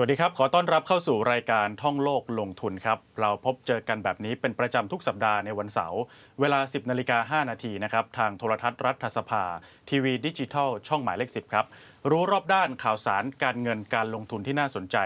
สวัสดีครับ ขอต้อนรับเข้าสู่รายการท่องโลกลงทุนครับ เราพบเจอกันแบบนี้เป็นประจำทุกสัปดาห์ในวันเสาร์เวลา 10นาฬิกา5นาทีนะครับ ทางโทรทัศน์รัฐสภา ทีวีดิจิทัล ช่องหมายเลข 10 ครับ รู้รอบด้านข่าวสารการเงินการลงทุนที่น่าสนใจ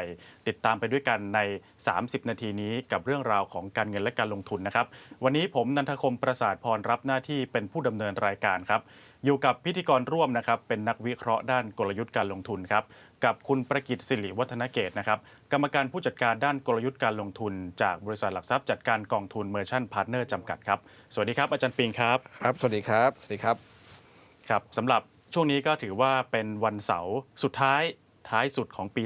ติดตามไปด้วยกันใน 30 นาทีนี้กับเรื่องราวของการเงินและการลงทุนนะครับ วันนี้ผมนันทคมประสาทพรรับหน้าที่เป็นผู้ดำเนินรายการครับอยู่กับพิธีกรร่วมนะครับเป็นนักวิเคราะห์ด้านกลยุทธ์การลงทุนครับ กับคุณประกิตสิริวัฒนเกตนะครับกรรมการผู้จัดการด้านกลยุทธ์การลงทุน จากบริษัทหลักทรัพย์จัดการกองทุนเมอร์ชั่นพาร์ทเนอร์จำกัดครับ สวัสดีครับอาจารย์ปิงครับ ครับ สวัสดีครับ สวัสดีครับ ครับสำหรับช่วงนี้ก็ถือว่าเป็นวันเสาร์สุดท้ายท้ายสุดของปี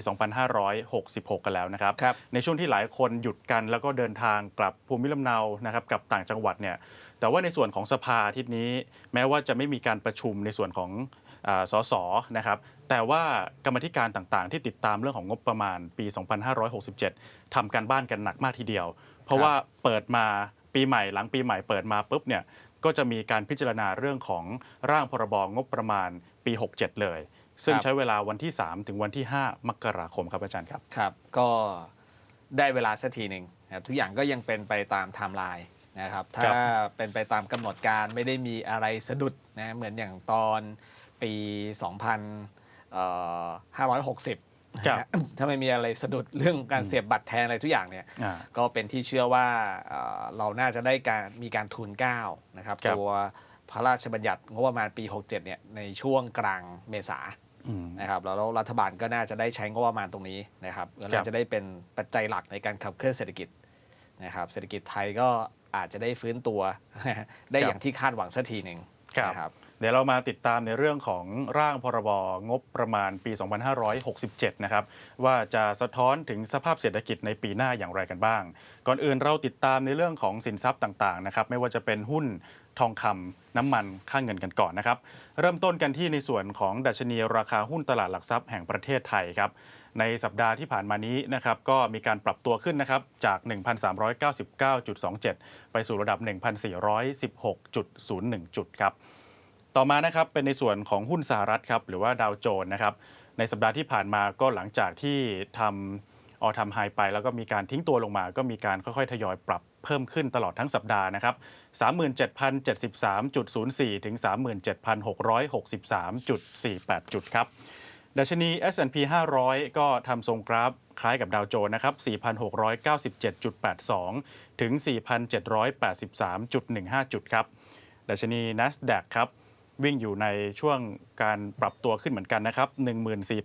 2566 กันแล้วนะครับครับในช่วงที่หลายคนหยุดกันแล้วก็เดินทางกลับภูมิลำเนานะครับกับต่างจังหวัดเนี่ยแต่ว่าในส่วนของสภาอาทิตย์นี้ แม้ว่าจะไม่มีการประชุมในส่วนของอาสสนะครับ แต่ว่ากรรมธิการต่างๆ ที่ติดตามเรื่องของงบประมาณปี 2567 ทำการบ้านกันหนักมากทีเดียว เพราะว่าเปิดมาปีใหม่หลังปีใหม่เปิดมาปุ๊บเนี่ยก็จะมีการพิจารณาเรื่องของร่างพรบงบประมาณปี 67 เลย ซึ่งใช้เวลาวันที่ 3 ถึงวันที่ 5 มกราคมครับอาจารย์ครับครับ ก็ได้เวลาสักทีหนึ่งทุกอย่างก็ยังเป็นไปตามไทม์ไลน์นะครับ ถ้าเป็นไปตามกำหนดการไม่ได้มีอะไรสะดุดนะเหมือนอย่างตอนปี 2000 560ถ้าไม่มีอะไรสะดุดเรื่องการเสียบบัตรแทนอะไรทุกอย่างเนี่ย ก็เป็นที่เชื่อว่าเราน่าจะได้การมีการทุน9นะครับตัวพระราชบัญญัติงบประมาณปี 67เนี่ยในช่วงกลางเมษานะครับแล้วรัฐบาลก็น่าจะได้ใช้งบประมาณตรงนี้นะครับแล้วจะได้เป็นปัจจัยหลักในการขับเคลื่อนเศรษฐกิจนะครับเศรษฐกิจไทยก็อาจจะได้ฟื้นตัวได้อย่างที่คาดหวังสักทีหนึ่งนะครับ เดี๋ยวเรามาติดตามในเรื่องของร่างพรบงบประมาณปี 2567 นะครับ ว่าจะสะท้อนถึงสภาพเศรษฐกิจในปีหน้าอย่างไรกันบ้าง ก่อนอื่นเราติดตามในเรื่องของสินทรัพย์ต่างๆนะครับไม่ว่าจะเป็นหุ้นทองคำน้ำมันค่าเงินกันก่อนนะครับ เริ่มต้นกันที่ในส่วนของดัชนีราคาหุ้นตลาดหลักทรัพย์แห่งประเทศไทยครับในสัปดาห์ที่ผ่านมานี้นะครับก็มีการปรับตัวขึ้นนะครับจาก 1,399.27 ไปสู่ระดับ 1,416.01 จุดครับ ต่อมานะครับเป็นในส่วนของหุ้นสหรัฐครับหรือว่าดาวโจนส์นะครับในสัปดาห์ที่ผ่านมาก็หลังจากที่ทำออทำไฮไป แล้วก็มีการทิ้งตัวลงมา ก็มีการค่อยๆ ทยอยปรับเพิ่มขึ้นตลอดทั้งสัปดาห์นะครับ 37,073.04 ถึง 37,663.48 จุดครับดัชนี S&P 500 ก็ทำทรงกราฟคล้ายกับดาวโจนส์นะครับ 4,697.82 ถึง 4,783.15 จุดครับดัชนี NASDAQ ครับ วิ่งอยู่ในช่วงการปรับตัวขึ้นเหมือนกันนะครับ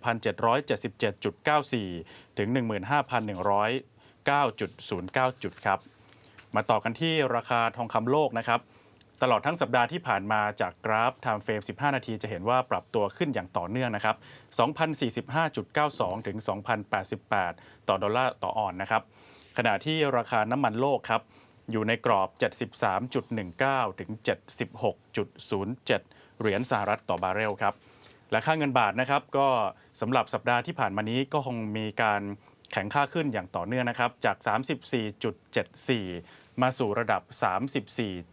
14,777.94 ถึง 15,109.09 จุดครับ มาต่อกันที่ราคาทองคำโลกนะครับ ตลอดทั้งสัปดาห์ที่ผ่านมาจากกราฟ Time Frame 15 นาทีจะเห็นว่าปรับตัวขึ้นอย่างต่อเนื่องนะครับ 2,045.92 ถึง 2,088 ต่อดอลลาร์ต่อออนนะครับ ขณะที่ราคาน้ำมันโลกครับอยู่ในกรอบ 73.19 ถึง 76.07 เหรียญสหรัฐต่อบาร์เรลครับและค่าเงินบาทนะครับก็สำหรับสัปดาห์ที่ผ่านมานี้ก็คงมีการแข็งค่าขึ้นอย่างต่อเนื่องนะครับจาก 34.74 มาสู่ระดับ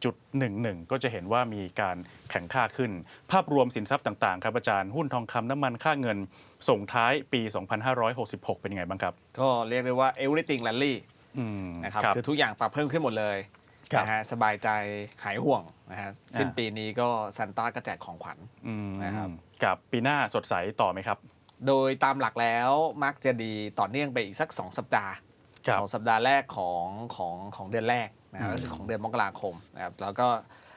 34.11 ก็จะเห็นว่ามีการแข็งค่าขึ้น ภาพรวมสินทรัพย์ต่างๆ ครับอาจารย์หุ้นทองคำน้ำมันค่าเงินส่งท้ายปี 2566 เป็นยังไงบ้างครับ ก็เรียกได้ว่า everything rally อืมนะครับคือทุกอย่างปรับเพิ่มขึ้นหมดเลยครับนะฮะสบายใจหายห่วง นะฮะสิ้นปีนี้ก็ซันต้าก็แจกของขวัญอืมนะครับกับปีหน้าสดใสต่อไหมครับ โดยตามหลักแล้วมักจะดีต่อเนื่องไปอีกสัก 2 สัปดาห์ครับสองสัปดาห์แรกของของของเดือนแรกนะครับอืมก็คือของเดือนมกราคมนะครับแล้วก็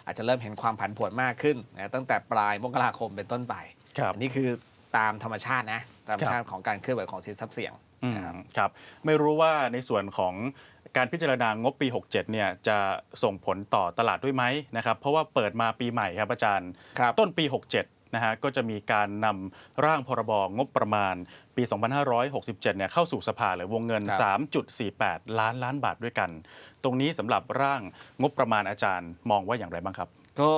อาจจะเริ่มเห็นความผันผวนมากขึ้นนะตั้งแต่ปลายมกราคมเป็นต้นไปครับอันนี้คือตามธรรมชาตินะตามธรรมชาติของการเคลื่อนไหวของสินทรัพย์เสี่ยงอืมนะครับครับ ไม่รู้ว่าในส่วนของ การพิจารณางบปี 67 เนี่ยจะส่งผลต่อตลาดด้วยไหมนะครับ เพราะว่าเปิดมาปีใหม่ครับอาจารย์ครับต้นปี 67 นะฮะก็จะมีการนำร่างพรบงบประมาณปี 2567 เนี่ยเข้าสู่สภาเลยวงเงินครับ3.48 ล้านล้านบาทด้วยกัน ตรงนี้สำหรับร่างงบประมาณอาจารย์มองว่าอย่างไรบ้างครับ ก็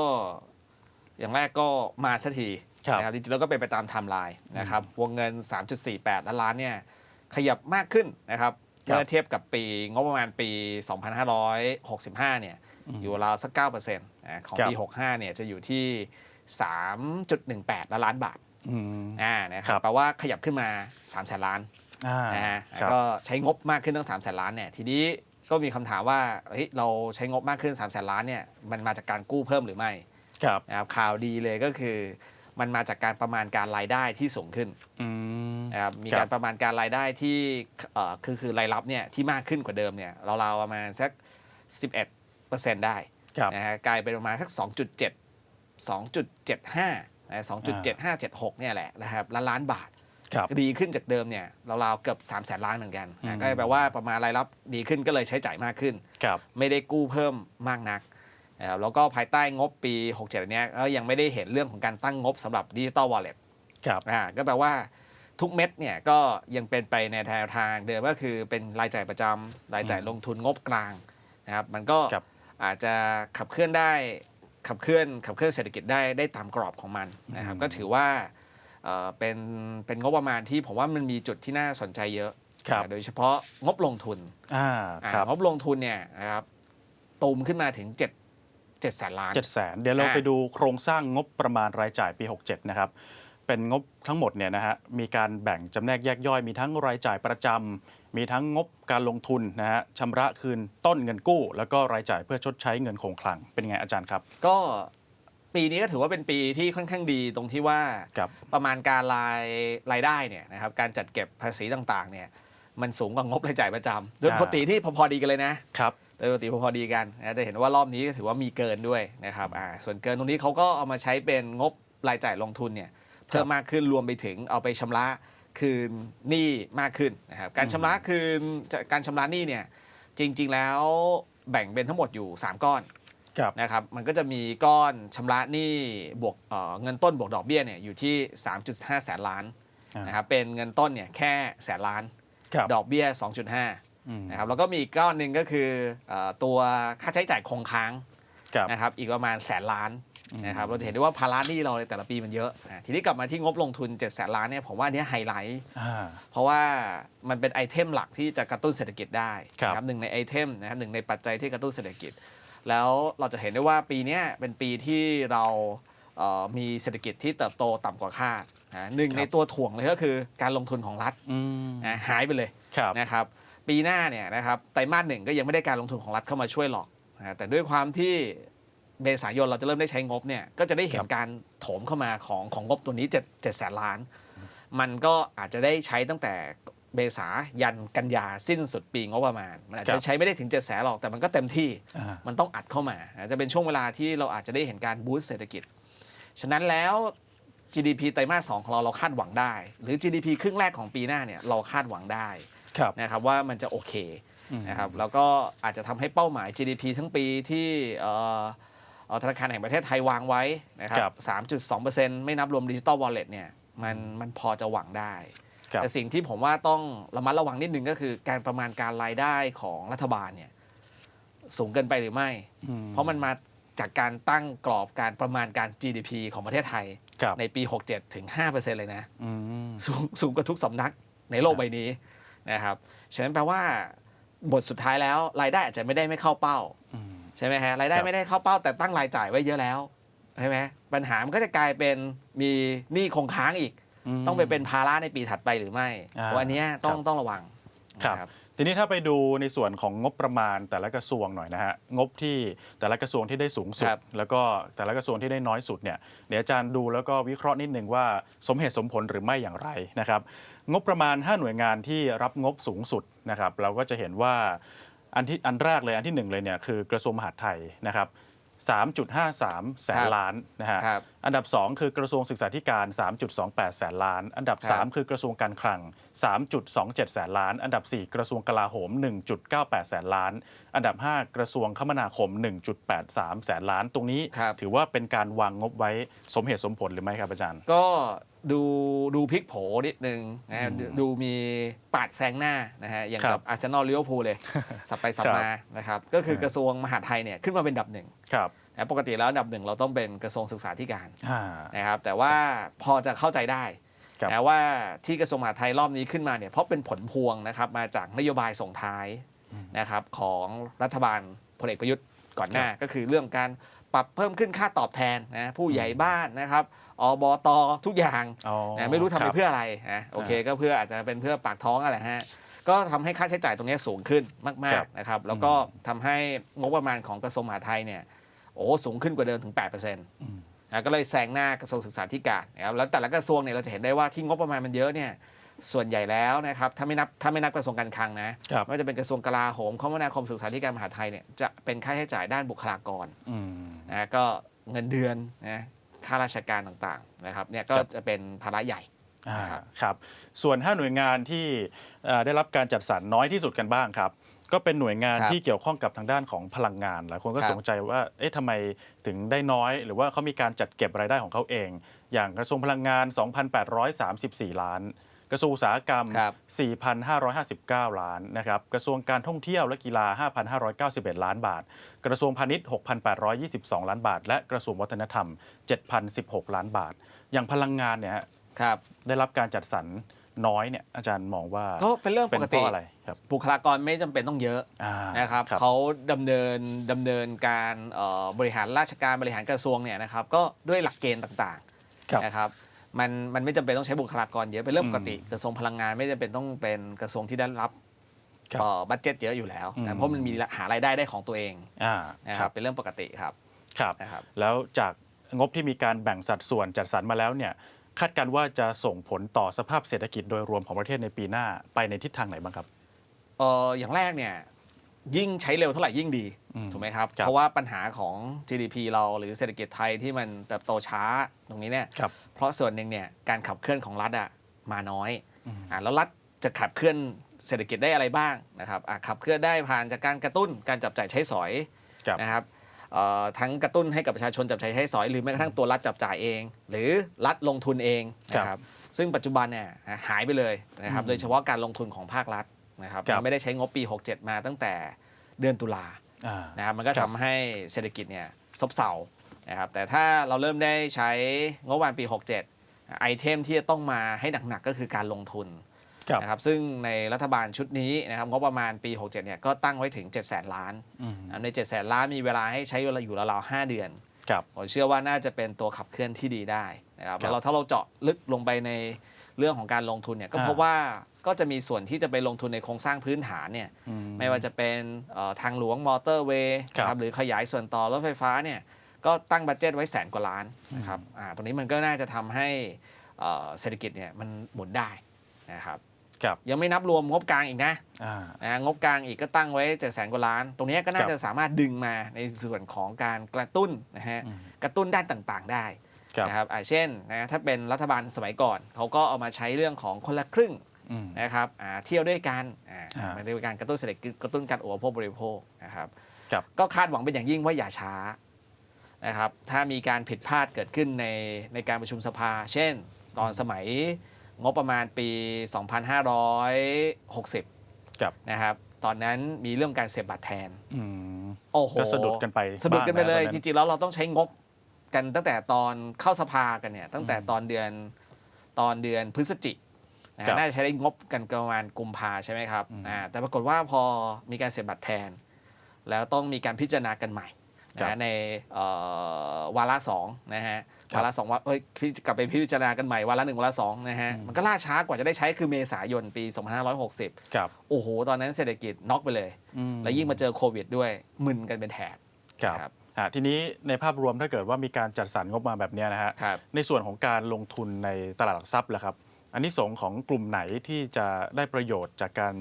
อย่างแรกก็มาสักทีครับนะครับจริงๆแล้วก็เป็นไปตามไทม์ไลน์นะครับวงเงิน 3.48 ล้านล้านเนี่ยขยับมากขึ้นนะครับครับ เมื่อเทียบกับปีงบประมาณปี 2565 เนี่ย อยู่ราวสัก9%นะของปี 65 เนี่ยจะอยู่ที่ 3.18 ล้านล้านบาทอืมอ่านะคครัรับบแปลว่าขยับขึ้นมา3แสนล้านอ่านะฮะครับก็ใช้งบมากขึ้นตั้ง3ามแสนล้านเนี่ยทีนี้ก็มีคำถามว่าเฮ้ยเราใช้งบมากขึ้น3ามแสนล้านเนี่ยมันมาจากการกู้เพิ่มหรือไม่ครับนะครับข่าวดีเลยก็คือ มันมาจากการประมาณการรายได้ที่สูงขึ้นอืมนะครับมีครับการประมาณการรายได้ที่เอ่อคือคือรายรับเนี่ยที่มากขึ้นกว่าเดิมเนี่ยเราๆประมาณสัก 11%ได้ครับนะฮะกลายเป็นประมาณสัก 2.7 2.75นะ2.7576เนี่ยแหละนะครับล้านล้านบาทครับดีขึ้นจากเดิมเนี่ยราวๆเกือบ3 0 0แสนล้านเหมือนกันอืมก็แปลว่าประมาณรายรับดีขึ้นก็เลยใช้จ่ายมากขึ้นครับไม่ได้กู้เพิ่มมากนัก นะครับแล้วก็ภายใต้งบปี 67เนี้ยก็ยังไม่ได้เห็นเรื่องของการตั้งงบสำหรับดิจิ t a ลวอลเล็ตครับ อ่าก็แปลว่าทุกเม็ดเนี่ยก็ยังเป็นไปในแนวทางเดิมก็คือเป็นรายจ่ายประจำรายจ่ายลงทุนงบกลางนะครับมันก็ครับ อาจจะขับเคลื่อนได้ขับเคลื่อนขับเคลื่อนเศรษฐกิจได้ได้ตามกรอบของมันนะครับก็ถือว่าเอ่อเป็นเป็นงบประมาณที่ผมว่ามันมีจุดที่น่าสนใจเยอะ ครับ โดยเฉพาะงบลงทุนอ่า อ่าครับ งบลงทุนเนี่ยนะครับตูมขึ้นมาถึง 7 7แสนล้านเจ็ดแสนเดี๋ยวเราอ่าไปดูโครงสร้างงบประมาณรายจ่ายปี 67 นะครับ เป็นงบทั้งหมดเนี่ยนะฮะ มีการแบ่งจำแนกแยกย่อย มีทั้งรายจ่ายประจำ มีทั้งงบการลงทุนนะฮะชำระคืนต้นเงินกู้ แล้วก็รายจ่ายเพื่อชดใช้เงินคงคลัง เป็นไงอาจารย์ครับ ก็ปีนี้ก็ถือว่าเป็นปีที่ค่อนข้างดีตรงที่ว่าครับประมาณการรายรายได้เนี่ยนะครับการจัดเก็บภาษีต่างๆเนี่ยมันสูงกว่างบรายจ่ายประจำโดยปกติที่พอๆดีกันเลยนะครับ โดยปกติพอๆดีกันนะจะเห็นว่ารอบนี้ก็ถือว่ามีเกินด้วยนะครับอ่าส่วนเกินตรงนี้เขาก็เอามาใช้เป็นงบรายจ่ายลงทุนเนี่ยเพิ่มมากขึ้นรวมไปถึงเอาไปชำระคืนหนี้มากขึ้นนะครับการชำระคืนการชำระหนี้เนี่ยจริง ๆแล้วแบ่งเป็นทั้งหมดอยู่ 3 ก้อนครับนะครับมันก็จะมีก้อนชำระหนี้บวกเอ่อเงินต้นบวกดอกเบี้ยเนี่ยอยู่ที่ 3.5 แสนล้านอ่านนะครับเป็นเงินต้นเนี่ยแค่แสนล้านครับดอกเบี้ย 2.5อืม นะครับแล้วก็มีอีกก้อนหนึ่งก็คือเอ่อตัวค่าใช้จ่ายคงค้างครับนะครับอีกประมาณแสนล้านอืมนะครับเราจะเห็นได้ว่าภาระหนี้เราในแต่ละปีมันเยอะอะทีนี้กลับมาที่งบลงทุน7แสนล้านเนี่ยผมว่าอันเนี้ยไฮไลท์อ่าเพราะว่ามันเป็นไอเทมหลักที่จะกระตุ้นเศรษฐกิจได้ครับนะครับหนึ่งในไอเทมนะครับหนึ่งในปัจจัยที่กระตุ้นเศรษฐกิจ แล้วเราจะเห็นได้ว่าปีเนี้ยเป็นปีที่เราเอ่อมีเศรษฐกิจที่เติบโตต่ำกว่าคาดนะหนึ่งครับในตัวถ่วงเลยก็คือการลงทุนของรัฐอืมนะหายไปเลยครับนะครับ ปีหน้าเนี่ยนะครับไตรมาสหนึ่งก็ยังไม่ได้การลงทุนของรัฐเข้ามาช่วยหรอกนะแต่ด้วยความที่เมษายนเราจะเริ่มได้ใช้งบเนี่ยก็จะได้เห็คนรับการโถมเข้ามาของของงบตัวนี้7 7แสนล้าน มันก็อาจจะได้ใช้ตั้งแต่เมษายันกันยาสิ้นสุดปีงบประมาณ มันอาจครัจะบใช้ไม่ได้ถึง7จ็ดแสนหรอกแต่มันก็เต็มที่อ่ามันต้องอัดเข้ามาอาจจะเป็นช่วงเวลาที่เราอาจจะได้เห็นการบูสต์เศรษฐกิจ ฉะนั้นแล้ว GDP ไตรมาสสองของเราเราคาดหวังได้ หรือ GDP ครึ่งแรกของปีหน้าเนี่ยเราคาดหวังได้ครับ นะครับว่ามันจะโอเคอืมนะครับแล้วก็อาจจะทำให้เป้าหมาย GDP ทั้งปีที่เอ่อเอ่อธนาคารแห่งประเทศไทยวางไว้นะคครัรับ3.2%ไม่นับรวมดิจิตอลวอลเล็ตเนี่ยมันมันพอจะหวังได้ครับแต่สิ่งที่ผมว่าต้องระมัดระวังนิดนึงก็คือการประมาณการรายได้ของรัฐบาลเนี่ยสูงเกินไปหรือไม่อืมเพราะมันมาจากการตั้งกรอบการประมาณการ GDP ของประเทศไทยครับในปี 67 ถึง 5%เลยนะอืมสูงสูงกว่าทุกสำนักในโลกใบนี้ นะครับฉะนั้นแปลว่าบทสุดท้ายแล้ว รายได้อาจจะไม่ได้ไม่เข้าเป้าอืมใช่ไหมฮะรายได้ครับไม่ได้เข้าเป้า แต่ตั้งรายจ่ายไว้เยอะแล้วใช่ไหมปัญหามันก็จะกลายเป็นมีหนี้คงค้างอีกมต้องไปเป็นภาระในปีถัดไปหรือไม่อ่าวันนี้ต้องครับต้องระวังครับนะ ทีนี้ถ้าไปดูในส่วนของงบประมาณแต่ละกระทรวงหน่อยนะฮะงบที่แต่ละกระทรวงที่ได้สูงสุด ครับ แล้วก็แต่ละกระทรวงที่ได้น้อยสุดเนี่ยเดี๋ยวอาจารย์ดูแล้วก็วิเคราะห์นิดนึงว่าสมเหตุสมผลหรือไม่อย่างไรนะครับ งบประมาณ 5 หน่วยงานที่รับงบสูงสุดนะครับ เราก็จะเห็นว่าอันที่อันแรกเลยอันที่หนึ่งเลยเนี่ยคือกระทรวงมหาดไทยนะครับ 3.53 แสนครับล้านนะฮะ ครับอันดับ 2 คือกระทรวงศึกษาธิการ 3.28 แสนล้าน อันดับ ครับ 3 คือกระทรวงการคลัง 3.27 แสนล้าน อันดับ 4 กระทรวงกลาโหม 1.98 แสนล้าน อันดับ 5 กระทรวงคมนาคม 1.83 แสนล้าน ตรงนี้ ครับ ถือว่าเป็นการวางงบไว้สมเหตุสมผลหรือไม่ครับอาจารย์ ก็ ดูดูพลิกโผนิดนึงนะฮะอืมดูดูมีปาดแซงหน้านะฮะอย่างครักับบอาร์เซนอลลิเวอร์พูลเลย สับไปสับครับมานะครับก็คือเออกระทรวงมหาดไทยเนี่ยขึ้นมาเป็นอันดับหนึ่งครับนะปกติแล้วอันดับหนึ่งเราต้องเป็นกระทรวงศึกษาธิการอ่านะครับแต่ว่าพอจะเข้าใจได้ครับนะว่าที่กระทรวงมหาดไทยรอบนี้ขึ้นมาเนี่ยเพราะเป็นผลพวงนะครับมาจากนโยบายส่งท้ายนะครับของรัฐบาลพลเอกประยุทธ์ ก่อนหน้าก็คือเรื่องการปรับเพิ่มขึ้นค่าตอบแทนนะผู้ใหญ่บ้านนะครับอบตทุกอย่างอ๋อนะไม่รู้ทำไปคบเพื่ออะไรนะโอเคก็เพื่ออาจจะเป็นเพื่อปากท้องอะไรฮะก็ทำให้ค่าใช้จ่ายตรงนี้สูงขึ้นมาครักบๆนะครับแล้วก็ทำให้งบประมาณของกระทรวงมหาดไทยเนี่ยโอ้สูงขึ้นกว่าเดิมถึง 8%นะก็เลยแซงหน้ากระทรวงศึกษาธิการนะครับแล้วแต่ละกระทรวงเนี่ยเราจะเห็นได้ว่าที่งบประมาณมันเยอะเนี่ย ส่วนใหญ่แล้วนะครับถ้าไม่นับถ้าไม่นับกระทรวงการคลังนะครับไม่ว่าจะเป็นกระทรวงกลาโหมคมนาคมศึกษาธิการมหาดไทยเนี่ยจะเป็นค่าใช้จ่ายด้านบุคลากรอืมนะก็เงินเดือนนะค่าราชการต่างๆนะครับเนี่ยก็ครับจะเป็นภาระใหญ่อ่านะครับครับส่วน 5 หน่วยงานที่เอ่อได้รับการจัดสรรน้อยที่สุดกันบ้างครับ ก็เป็นหน่วยงานครับที่เกี่ยวข้องกับทางด้านของพลังงานหลายคนก็ครับสงใจว่าเอ๊ะทำไมถึงได้น้อย หรือว่าเขามีการจัดเก็บรายได้ของเขาเอง อย่างกระทรวงพลังงาน 2,834 ล้าน กระทรวงอุตสาหกรรม ครับ 4,559 ล้านนะครับกระทรวงการท่องเที่ยวและกีฬา 5,591 ล้านบาท กระทรวงพาณิชย์ 6,822 ล้านบาท และกระทรวงวัฒนธรรม 7,016 ล้านบาท อย่างพลังงานเนี่ยฮะครับได้รับการจัดสรรน้อยเนี่ยอาจารย์มองว่าก็เป็นเรื่องเป็ปนกเพติราะอะไรครับบุคลากรไม่จำเป็นต้องเยอะ อ่านะครับเขาดำเนินดำเนินการเอ่อบริหารราชการบริหารกระทรวงเนี่ยนะครับก็ด้วยหลักเกณฑ์ต่างครับ ๆนะครับ มันมันไม่จำเป็นต้องใช้บุคลากรเยอะเป็นเรื่องปกติอืมกระทรวงพลังงานไม่จำเป็นต้องเป็นกระทรวงที่ได้รับครับเอ่อบัตเจ็ตเยอะอยู่แล้วอืมนะเพราะมันมีหารายได้ได้ของตัวเองอ่านะคครัรับบเป็นเรื่องปกติครับครับนะครับ แล้วจากงบที่มีการแบ่งสัดส่วนจัดสรรมาแล้วเนี่ยคาดการณ์ว่าจะส่งผลต่อสภาพเศรษฐกิจโดยรวมของประเทศในปีหน้าไปในทิศทางไหนบ้างครับเอ่ออย่างแรกเนี่ย ยิ่งใช้เร็วเท่าไหร่ยิ่งดีอืมถูกไหมครับครับ เพราะว่าปัญหาของ GDP เราหรือเศรษฐกิจไทยที่มันเติบโตช้าตรงนี้เนี่ยครับเพราะส่วนหนึ่งเนี่ยการขับเคลื่อนของรัฐอะมาน้อยอืมอ่าแล้วรัฐจะขับเคลื่อนเศรษฐกิจได้อะไรบ้างนะครับอะขับเคลื่อนได้ผ่านจากการกระตุ้นการจับจ่ายใช้สอยครับนะครับเอ่อทั้งกระตุ้นให้กับประชาชนจับจ่ายใช้สอย หรือแม้กระทั่งตัวรัฐจับจ่ายเอง หรือรัฐลงทุนเองนะครับซึ่งปัจจุบันเนี่ยหายไปเลยนะครับอืมโดยเฉพาะการลงทุนของภาครัฐ นะครับครับมันไม่ได้ใช้งบปี 67 มาตั้งแต่เดือนตุลาอ่านะครับมันก็ครัทำบให้เศรษฐกิจเนี่ยซบเซานะครับแต่ถ้าเราเริ่มได้ใช้งบประมาณปี 67 ไอเทมที่จะต้องมาให้หนักๆก็คือการลงทุนครับนะครับซึ่งในรัฐบาลชุดนี้นะครับงบประมาณปี 67 เนี่ยก็ตั้งไว้ถึง 7 0 0 0 0ล้านอืมนะครับใน 7 0 0 0 0ล้านมีเวลาให้ใช้เวลาอยู่ราวๆ5เดือนครับผมเชื่อว่าน่าจะเป็นตัวขับเคลื่อนที่ดีได้นะครับครับแล้วเราถ้าเราเจาะลึกลงไปในเรื่องของการลงทุนเนี่ยก็อ่าพบว่า ก็จะมีส่วนที่จะไปลงทุนในโครงสร้างพื้นฐานเนี่ยอืไม่ว่าจะเป็นเอ่อทางหลวงมอเตอร์เวย์ครับนะครับหรือขยายส่วนต่อรถไฟฟ้าเนี่ยก็ตั้งบัตเจตไว้แสนกว่าล้านนะครับอ่าตรงนี้มันก็น่าจะทำให้เอ่อเศรษฐกิจเนี่ยมันหมุนได้นะครับครับยังไม่นับรวมงบกลางอีกนะอ่านะงบกลางอีกก็ตั้งไว้7จ็ดแสนกว่าล้าน ตรงนี้ก็น่าครับจะสามารถดึงมาในส่วนของการกระตุ้นนะฮะอืมกระตุ้นด้านต่างๆได้ครับนะครับอ่าเช่นนะถ้าเป็นรัฐบาลสมัยก่อนเขาก็เอามาใช้เรื่องของคนละครึ่งอืม นะครับอ่าเที่ยวด้วยกันอ่าอ่ามันเป็นการกระตุ้นเศรษฐกิจกระตุ้นการอุปโภคบริโภคนะครับครับก็คาดหวังเป็นอย่างยิ่งว่าอย่าช้านะครับถ้ามีการผิดพลาดเกิดขึ้นในในการประชุมสภา เช่น ตอนสมัยงบประมาณปี 2560ครับนะครับตอนนั้นมีเรื่องการเสียบบัตรแทนอืมโอ้โหก็สะดุดกันไปสะดุดกันไปเลยบ้างะจตอนนั้นริงๆ แล้วเราต้องใช้งบกันตั้งแต่ตอนเข้าสภากันเนี่ย ตั้งแต่ตอนเดือนตอนเดือนพฤศจิ นะครับน่าจะใช้ได้งบกันประมาณกุมภาใช่ไหมครับอืมอ่าแต่ปรากฏว่าพอมีการเสียบบัตรแทน แล้วต้องมีการพิจารณากันใหม่ครับนะในเอ่อวาระสองนะฮะครับวาระสองวาเอ้ยพิกลับไปพิจารณากันใหม่วาระหนึ่งวาระสองนะฮะอืมมันก็ล่าช้ากว่าจะได้ใช้คือเมษายนปี 2560ครับโอ้โห ตอนนั้นเศรษฐกิจน็อกไปเลยอืแล้วยิ่งมาเจอโควิดด้วยมึนกันเป็นแถบครับครับอ่าทีนี้ในภาพรวมถ้าเกิดว่ามีการจัดสรรงบมาแบบเนี้ยนะฮะครับในส่วนของการลงทุนในตลาดหลักทรัพย์ล่ะครับ อันนี้สงส์ของกลุ่มไหนที่จะได้ประโยชน์จากการ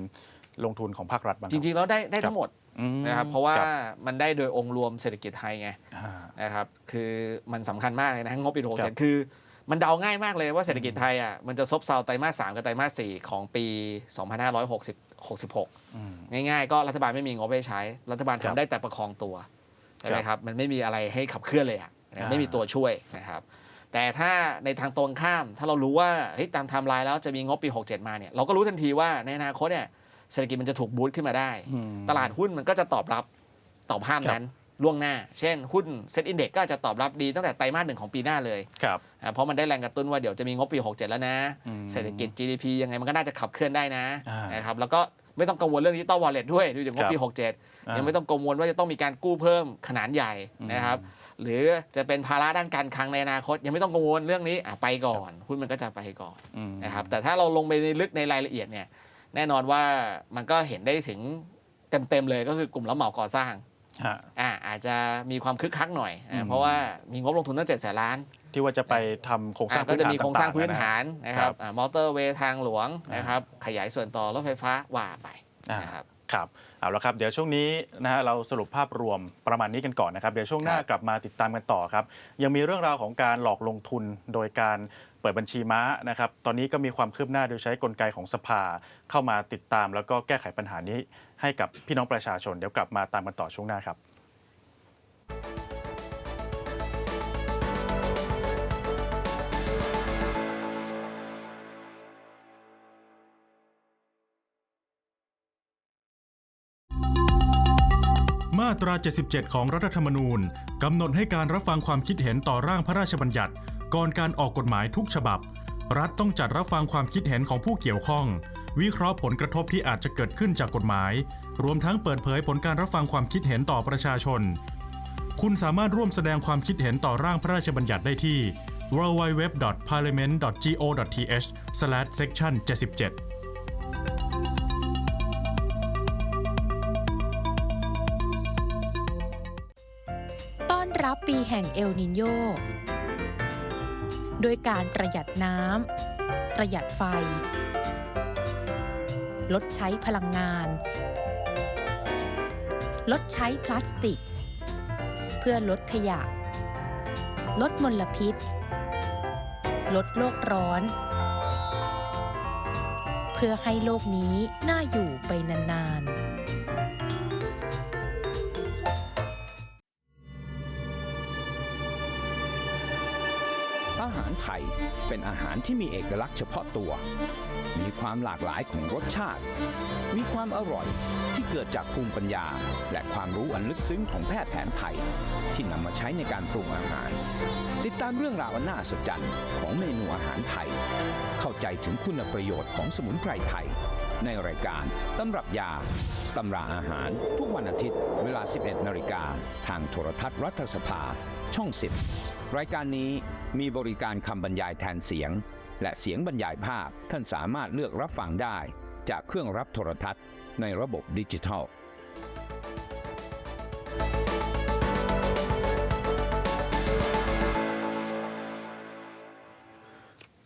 ลงทุนของภาครัฐบ้างคจรับริง ๆ แล้วได้ได้ทั้งหมดอืมนะครับเพราะว่าคบมันได้โดยองค์รวมเศรษฐกิจไทยไงอ่านะครับคือมันสำคัญมากเลยนะงบปีหกครัเจ็ดบ คือ มันเดาง่ายมากเลยว่าเศรษฐกิจไทยอะมันจะซบเซาไตรมาสสามกับไตรมาสสี่ของปี 2566 อืม ง่ายๆก็รัฐบาลไม่มีงบให้ใช้ รัฐบาลครัทำบได้แต่ประคองตัวใช่ไหมครับครับมันไม่มีอะไรให้ขับเคลื่อนเลยอะอ่า ไม่มีตัวช่วยนะครับ แต่ถ้าในทางตรงข้าม ถ้าเรารู้ว่าเฮ้ยตามไทม์ไลน์แล้วจะมีงบปี 67 มาเนี่ยเราก็รู้ทันทีว่าในอนาคตเนี่ยเศรษฐกิจมันจะถูกบูสต์ขึ้นมาได้อืมตลาดหุ้นมันก็จะตอบรับต่อภาพนั้นล่วงหน้า เช่น หุ้นเซ็ตอินเด็กก็อาจจะตอบรับดีตั้งแต่ไตรมาสหนึ่งของปีหน้าเลยครับอ่าเพราะมันได้แรงกระตุ้นว่าเดี๋ยวจะมีงบปี 67 แล้วนะอืมเศรษฐกิจ GDP ยังไงมันก็น่าจะขับเคลื่อนได้นะอ่านนะครับแล้วก็ไม่ต้องกังวลเรื่องดิจิตอลวอลเล็ตด้วยดูอย่างงบปีครับ67 ยังไม่ต้องกังวลว่าจะต้องมีการกู้เพิ่มขนาดใหญ่นะครับ หรือจะเป็นภาระด้านการคลังในอนาคต ยังไม่ต้องกังวลเรื่องนี้อะไปก่อนหุ้นมันก็จะไปก่อนอืมนะครับแต่ถ้าเราลงไปในลึกในรายละเอียดเนี่ยแน่นอนว่ามันก็เห็นได้ถึงเต็มๆเลยก็คือกลุ่มรับเหมาก่อสร้างฮะอ่าอาจจะมีความคึกคักหน่อยอ่าอืมเพราะว่ามีงบลงทุนตั้งเจ็ดแสนล้าน ที่ว่าจะไปทำโครงสร้างอ่าก็จะมีโครงสร้างพื้นต่ๆะฐานนะคครัรับบมอเตอร์เวย์ทางหลวงนะครับขยายส่วนต่อรถไฟฟ้าว่าไปอ่านะครับ ครับเอาละครับเดี๋ยวช่วงนี้นะฮะเราสรุปภาพรวมประมาณนี้กันก่อนนะครับ เดี๋ยวช่วงหน้าครับกลับมาติดตามกันต่อครับ ยังมีเรื่องราวของการหลอกลงทุนโดยการเปิดบัญชีม้านะครับ ตอนนี้ก็มีความคืบหน้าโดยใช้กลไกของสภา เข้ามาติดตาม แล้วก็แก้ไขปัญหานี้ให้กับพี่น้องประชาชน เดี๋ยวกลับมาตามกันต่อช่วงหน้าครับ มาตรา 77 ของรัฐธรรมนูญกำหนดให้การรับฟังความคิดเห็นต่อร่างพระราชบัญญัติ ก่อนการออกกฎหมายทุกฉบับ รัฐต้องจัดรับฟังความคิดเห็นของผู้เกี่ยวข้อง วิเคราะห์ผลกระทบที่อาจจะเกิดขึ้นจากกฎหมาย รวมทั้งเปิดเผยผลการรับฟังความคิดเห็นต่อประชาชน คุณสามารถร่วมแสดงความคิดเห็นต่อร่างพระราชบัญญัติได้ที่ www.parliament.go.th/section77 รับปีแห่งเอลนินโยโดยการประหยัดน้ำประหยัดไฟ ลดใช้พลังงาน ลดใช้พลาสติก เพื่อลดขยะ ลดมลพิษ ลดโลกร้อน เพื่อให้โลกนี้น่าอยู่ไปนานๆาหารไทย เป็นอาหารที่มีเอกลักษณ์เฉพาะตัว มีความหลากหลายของรสชาติ มีความอร่อยที่เกิดจากภูมิปัญญา และความรู้อันลึกซึ้งของแพทย์แผนไทย ที่นำมาใช้ในการปรุงอาหาร ติดตามเรื่องราวอันน่าสนใจของเมนูอาหารไทย เข้าใจถึงคุณประโยชน์ของสมุนไพรไทย ในรายการตำรับยาตำราอาหารทุกวันอาทิตย์ เวลา 11นาฬิกาทางโทรทัศน์รัฐสภาช่อง 10 รายการนี้ มีบริการคำบรรยายแทนเสียง และเสียงบรรยายภาพท่านสามารถเลือกรับฟังได้ จากเครื่องรับโทรทัศน์ในระบบดิจิทัล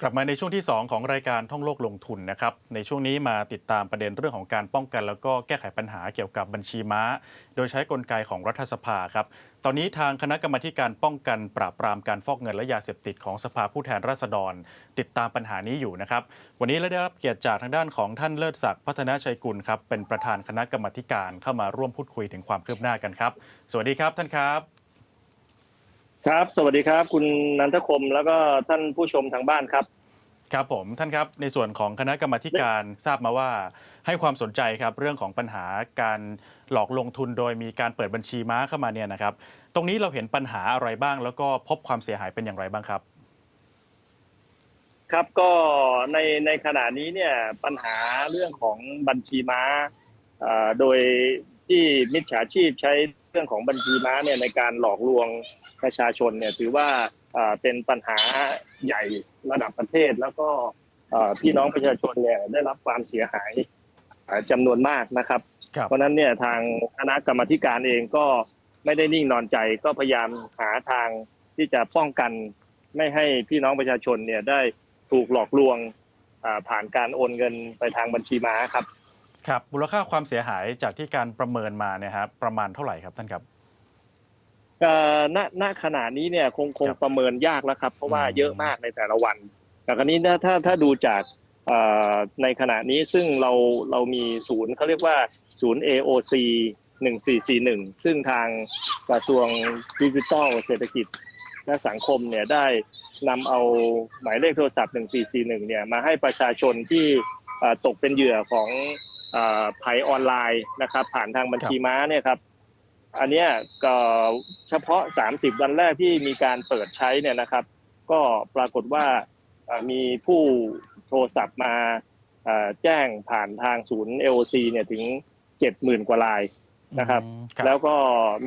กลับมาในช่วงที่ 2 ของรายการท่องโลกลงทุนนะครับในช่วงนี้มาติดตามประเด็นเรื่องของการป้องกัน แล้วก็แก้ไขปัญหาเกี่ยวกับบัญชีม้า โดยใช้กลไกของรัฐสภาครับตอนนี้ทางคณะกรรมาการป้องกันปราบปรามการฟอกเงินและยาเสพติดของสภาผู้แทนราษฎร ติดตามปัญหานี้อยู่นะครับวันนี้เราได้รับเกียรติจากทางด้านของท่านเลิศศักดิ์พัฒนาชัยกุลครับเป็นประธานคณะกรรมาการเข้ามาร่วมพูดคุยถึงความคืบหน้ากันครับ สวัสดีครับท่านครับ ครับ สวัสดีครับ คุณนันทคมแล้วก็ท่านผู้ชมทางบ้านครับ ครับผมท่านครับในส่วนของคณะกรรมาธิการทราบมาว่าให้ความสนใจครับเรื่องของปัญหาการหลอกลงทุนโดยมีการเปิดบัญชีม้าเข้ามาเนี่ยนะครับ ตรงนี้เราเห็นปัญหาอะไรบ้าง แล้วก็พบความเสียหายเป็นอย่างไรบ้างครับ ครับก็ในในขณะนี้เนี่ยปัญหาเรื่องของบัญชีม้าเอ่อโดยที่มิจฉาชีพใช้เรื่องของบัญชีม้าเนี่ยในการหลอกลวงประชาชนเนี่ยถือว่าเอ่อเป็นปัญหาใหญ่ระดับประเทศ แล้วก็เอ่อพี่น้องประชาชนเนี่ยได้รับความเสียหายเอ่อจำนวนมากนะครับครับเพราะฉะนั้นเนี่ยทางคณะกรรมาธิการเองก็ไม่ได้นิ่งนอนใจก็พยายามหาทางที่จะป้องกันไม่ให้พี่น้องประชาชนเนี่ยได้ถูกหลอกลวงอ่าผ่านการโอนเงินไปทางบัญชีม้าครับ ครับมูลค่าความเสียหายจากที่การประเมินมาเนี่ยครับประมาณเท่าไหร่ครับท่านครับเอ่อณณขณะนี้เนี่ยคงคงครับประเมินยากแล้วครับ เพราะว่าอืมเยอะมากในแต่ละวัน แต่คราวนี้ถ้าถ้าถ้าดูจากเอ่อในขณะนี้ซึ่งเราเรามีศูนย์เขาเรียกว่าศูนย์ AOC 1441 ซึ่งทางกระทรวงดิจิทัลเศรษฐกิจและสังคมเนี่ยได้นำเอาหมายเลขโทรศัพท์ 1441 เนี่ยมาให้ประชาชนที่เอ่อตกเป็นเหยื่อของ เอ่อภัยออนไลน์นะครับ ผ่านทางบัญชีม้าเนี่ยครับ อันเนี้ยก็เฉพาะ 30 วันแรกที่มีการเปิดใช้เนี่ยนะครับ ก็ปรากฏว่าเอ่อมีผู้โทรศัพท์มาเอ่อแจ้งผ่านทางศูนย์ AOC เนี่ยถึง 70,000 กว่ารายนะครับอืมแล้วก็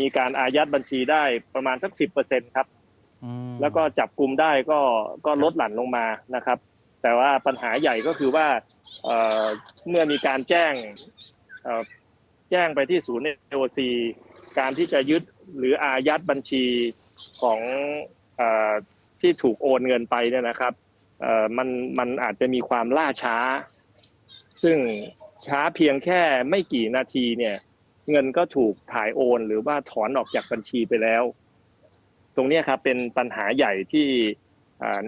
มีการอายัดบัญชีได้ประมาณสัก 10%ครับอืมแล้วก็จับกลุ่มได้ก็ก็ลดหลั่นลงมานะครับ แต่ว่าปัญหาใหญ่ก็คือว่า เมื่อมีการแจ้งแจ้งไปที่ศูนย์ AOC การที่จะยึดหรืออายัดบัญชีของอที่ถูกโอนเงินไปเนี่ยนะครับมันมันอาจจะมีความล่าช้า ซึ่งช้าเพียงแค่ไม่กี่นาทีเนี่ย เงินก็ถูกถ่ายโอน หรือว่าถอนออกจากบัญชีไปแล้ว ตรงนี้ครับเป็นปัญหาใหญ่ที่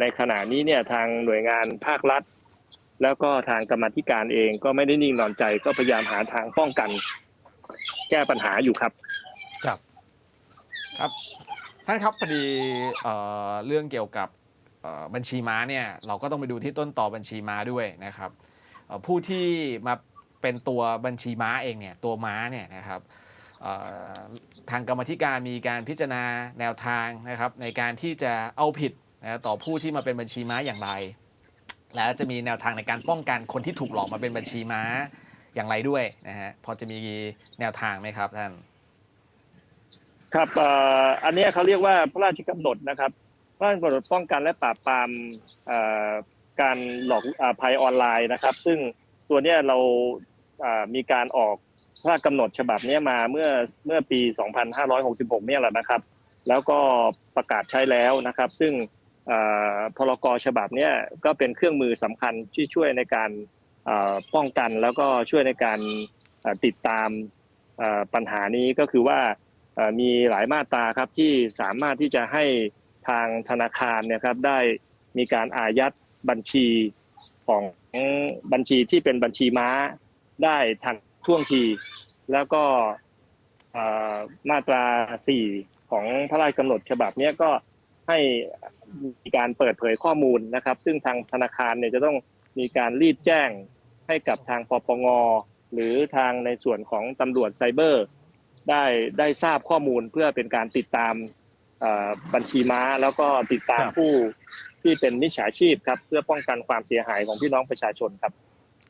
ในขณะนี้เนี่ยทางหน่วยงานภาครัฐ แล้วก็ทางกรรมธิการเองก็ไม่ได้นิ่งนอนใจก็พยายามหาทางป้องกัน แก้ปัญหาอยู่ครับ ครับ ครับท่านครับพอดีเอ่อเรื่องเกี่ยวกับบัญชีม้าเนี่ยเราก็ต้องไปดูที่ต้นต่อบัญชีม้าด้วยนะครับผู้ที่มาเป็นตัวบัญชีม้าเองเนี่ยตัวม้าเนี่ยนะครับทางกรรมธิการมีการพิจารณาแนวทางนะครับในการที่จะเอาผิดนะต่อผู้ที่มาเป็นบัญชีม้าอย่างไร และจะมีแนวทางในการป้องกันคนที่ถูกหลอกมาเป็นบัญชีม้าอย่างไรด้วยนะฮะพอจะมีแนวทางไหมครับท่าน ครับอันนี้เขาเรียกว่าพระราชกำหนดนะครับพระราชกำหนดป้องกันและปราบปรามการหลอกภัยออนไลน์นะครับ ซึ่งตัวเนี้ยเรามีการออกพระราชกำหนดฉบับนี้มาเมื่อเมื่อปี 2566 เนี่ยแหละนะครับ แล้วก็ประกาศใช้แล้วนะครับ ซึ่ง พรกฉบับนี้ก็เป็นเครื่องมือสำคัญที่ช่วยในการป้องกันแล้วก็ช่วยในการติดตามปัญหานี้ก็คือว่ามีหลายมาตราครับที่สามารถที่จะให้ทางธนาคารเนี่ยครับได้มีการอายัดบัญชีของบัญชีที่เป็นบัญชีม้าได้ทันท่วงที แล้วก็มาตรา 4 ของพระราชกำหนดฉบับนี้ก็ ให้มีการเปิดเผยข้อมูลนะครับ ซึ่งทางธนาคารเนี่ยจะต้องมีการรีบแจ้งให้กับทางปปงหรือทางในส่วนของตำรวจไซเบอร์ ได้ได้ทราบข้อมูลเพื่อเป็นการติดตามเอ่อบัญชีม้าแล้วก็ติดตามครับผู้ที่เป็นมิจฉาชีพครับเพื่อป้องกันความเสียหายของพี่น้องประชาชนครับ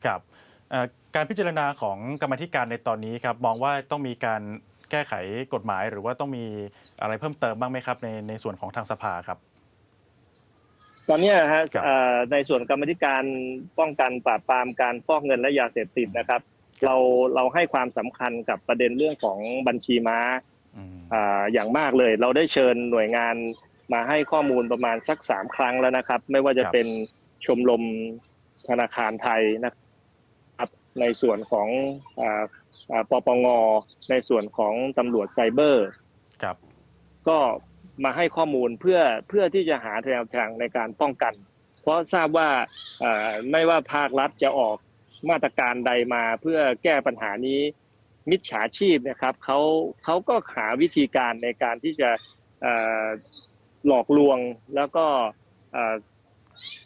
ครับเอ่อการพิจารณาของกรรมาธิการในตอนนี้ครับมองว่าต้องมีการ แก้ไขกฎหมายหรือว่าต้องมีอะไรเพิ่มเติมบ้างไหมครับ ในในส่วนของทางสภาครับ ตอนเนี้ยฮะครับ เอ่อในส่วนกรรมาธิการป้องกันปราบปรามการฟอกเงินและยาเสพติดนะครับ เราเราให้ความสำคัญกับประเด็นเรื่องของบัญชีม้า อืม อ่าอย่างมากเลยเราได้เชิญหน่วยงานมาให้ข้อมูลประมาณสักสามครั้งแล้วนะครับ ไม่ว่าจะครับเป็นชมรมธนาคารไทยนะครับ ในส่วนของอ่าอ่าปปงในส่วนของตำรวจไซเบอร์ครับก็มาให้ข้อมูลเพื่อเพื่อที่จะหาแนวทางในการป้องกัน เพราะทราบว่าเอ่อไม่ว่าภาครัฐจะออกมาตรการใดมาเพื่อแก้ปัญหานี้มิจฉาชีพนะครับเขาเขาก็หาวิธีการในการที่จะเอ่อหลอกลวงแล้วก็เอ่อ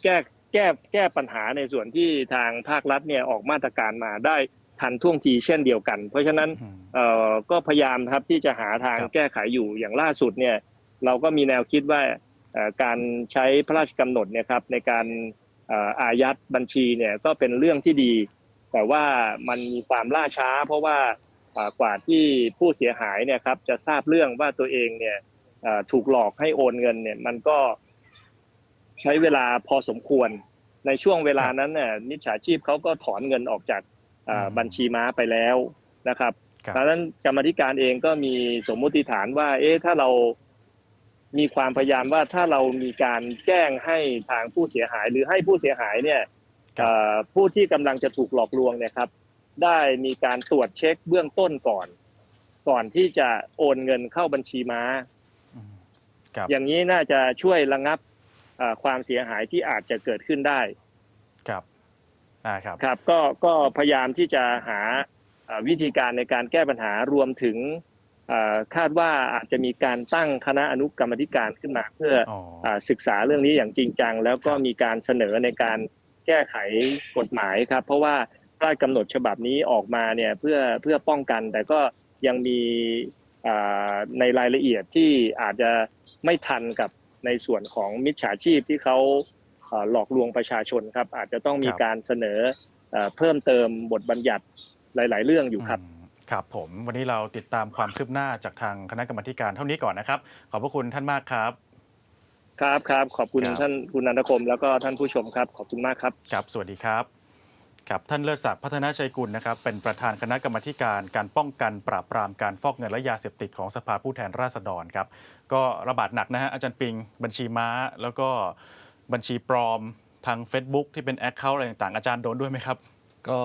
แก้ แก้แก้ปัญหาในส่วนที่ทางภาครัฐเนี่ยออกมาตรการมาได้ทันท่วงทีเช่นเดียวกัน เพราะฉะนั้นอืมเอ่อก็พยายามครับที่จะหาทางครับแก้ไขอยู่อย่างล่าสุดเนี่ยเราก็มีแนวคิดว่าเอ่อการใช้พระราชกำหนดเนี่ยครับในการเอ่ออายัดบัญชีเนี่ยก็เป็นเรื่องที่ดี แต่ว่ามันมีความล่าช้า เพราะว่าเอ่อกว่าที่ผู้เสียหายเนี่ยครับจะทราบเรื่องว่าตัวเองเนี่ยเอ่อถูกหลอกให้โอนเงินเนี่ยมันก็ ใช้เวลาพอสมควร ในช่วงเวลานั้นเนี่ยมิจฉาชีพเขาก็ถอนเงินออกจากเอ่ออืมบัญชีม้าไปแล้วนะครับครับดังนั้นกรรมาธิการเองก็มีสมมุติฐานว่า เอ๊ะถ้าเรามีความพยายามว่าถ้าเรามีการแจ้งให้ทางผู้เสียหาย หรือให้ผู้เสียหายเนี่ยครับเอ่อผู้ที่กำลังจะถูกหลอกลวงเนี่ยครับ ได้มีการตรวจเช็คเบื้องต้นก่อน ก่อนที่จะโอนเงินเข้าบัญชีม้าอืมครับอย่างนี้น่าจะช่วยระงับเอ่อ ความเสียหายที่อาจจะเกิดขึ้นได้ครับอ่าครับครับ ก็ก็พยายามที่จะหาเอ่อวิธีการในการแก้ปัญหารวมถึงเอ่อคาดว่าอาจจะมีการตั้งคณะอนุกรรมาธิการขึ้นมา เพื่ออ๋อเอ่อศึกษาเรื่องนี้อย่างจริงจัง แล้วก็ครับมีการเสนอในการแก้ไขกฎหมายครับ เพราะว่าพระราชกำหนดฉบับนี้ออกมาเนี่ยเพื่อเพื่อป้องกัน แต่ก็ยังมีเอ่อในรายละเอียดที่อาจจะไม่ทันกับ ในส่วนของมิจฉาชีพที่เขาเอ่อหลอกลวงประชาชนครับ อาจจะต้องมีครับการเสนอเอ่อเพิ่มเติมบทบัญญัติหลาย ๆ เรื่องอยู่ครับอืมครับผมวันนี้เราติดตามความคืบหน้าจากทางคณะกรรมาธิการเท่านี้ก่อนนะครับ ขอบพระคุณท่านมากครับ ครับครับขอบคุณครับท่านคุณนันทคมแล้วก็ท่านผู้ชมครับ ขอบคุณมากครับครับสวัสดีครับ ครับท่านเลิศศักดิ์พัฒนาชัยกุลนะครับเป็นประธานคณะกรรมาธิการการป้องกันปราบปรามการฟอกเงินและยาเสพติดของสภาผู้แทนราษฎรครับก็ระบาดหนักนะฮะอาจารย์ปิง บัญชีม้า แล้วก็บัญชีปลอมทาง Facebook ที่เป็นแอคเคาท์อะไรต่างๆ อาจารย์โดนด้วยไหมครับ ก็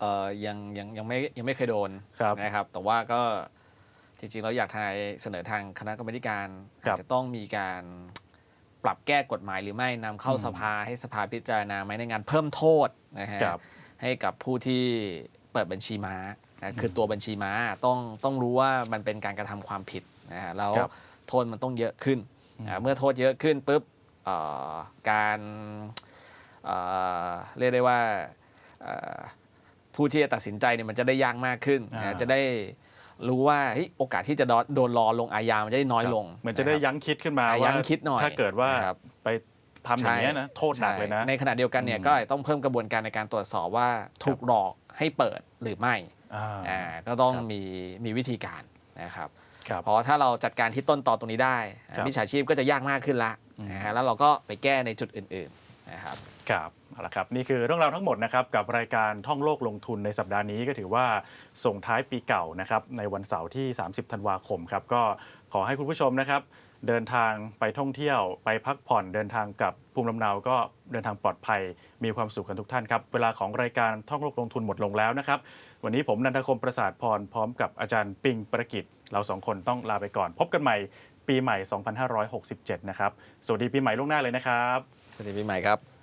เอ่อยังยังยังไม่ยังไม่เคยโดนครับนะครับ แต่ว่าก็จริงๆเราอยากทายเสนอทางคณะกรรมาธิการครับอาจจะต้องมีการป รับแก้กฎหมายหรือไม่นำเข้าอืมสภาให้สภาพิจารณาไหมในงานเพิ่มโทษนะฮะครับให้กับผู้ที่เปิดบัญชีม้านะคือตัวบัญชีม้าต้องต้องรู้ว่ามันเป็นการกระทำความผิดนะฮะแล้วครับโทษมันต้องเยอะขึ้นอืมอ่าเมื่อโทษเยอะขึ้นปุ๊บเอ่อการเอ่อเรียกได้ว่าเอ่อผู้ที่จะตัดสินใจเนี่ยมันจะได้ยากมากขึ้นอ่านะจะได้ รู้ว่าเฮ้ยโอกาสที่จะโดนโดนรอลงอาญามันจะได้น้อยลง เหมือนจะได้ครับยั้งคิดขึ้นมาอะว่ายั้งคิดหน่อยถ้าเกิดว่านะครับไปทำอย่างนี้ยนะโทษหนักเลยนะใช่ในขณะเดียวกันเนี่ยอืมก็ต้องเพิ่มกระบวนการในการตรวจสอบว่าถูกหลอกให้เปิดหรือไม่อ่าอ่าก็ต้องครับมีมีวิธีการนะครับครับเพราะว่าถ้าเราจัดการที่ต้นตอตรงนี้ได้ครับมิจฉาชีพก็จะยากมากขึ้นละอืมนะฮะแล้วเราก็ไปแก้ในจุดอื่น ๆ นะครับครับเอาละครับนี่คือเรื่องราวทั้งหมดนะครับกับรายการท่องโลกลงทุนในสัปดาห์นี้ก็ถือว่าส่งท้ายปีเก่านะครับในวันเสาร์ที่ 30 ธันวาคมครับก็ขอให้คุณผู้ชมนะครับ เดินทางไปท่องเที่ยวไปพักผ่อนเดินทางกับภูมิลำเนาก็เดินทางปลอดภัยมีความสุขกันทุกท่านครับ เวลาของรายการท่องโลกลงทุนหมดลงแล้วนะครับวันนี้ผมนันทคมประสาทพรพร้อมกับอาจารย์ปิงประกิตเราสองคนต้องลาไปก่อน พบกันใหม่ปีใหม่ 2567 นะครับสวัสดีปีใหม่ล่วงหน้าเลยนะครับ สวัสดีปีใหม่ครับ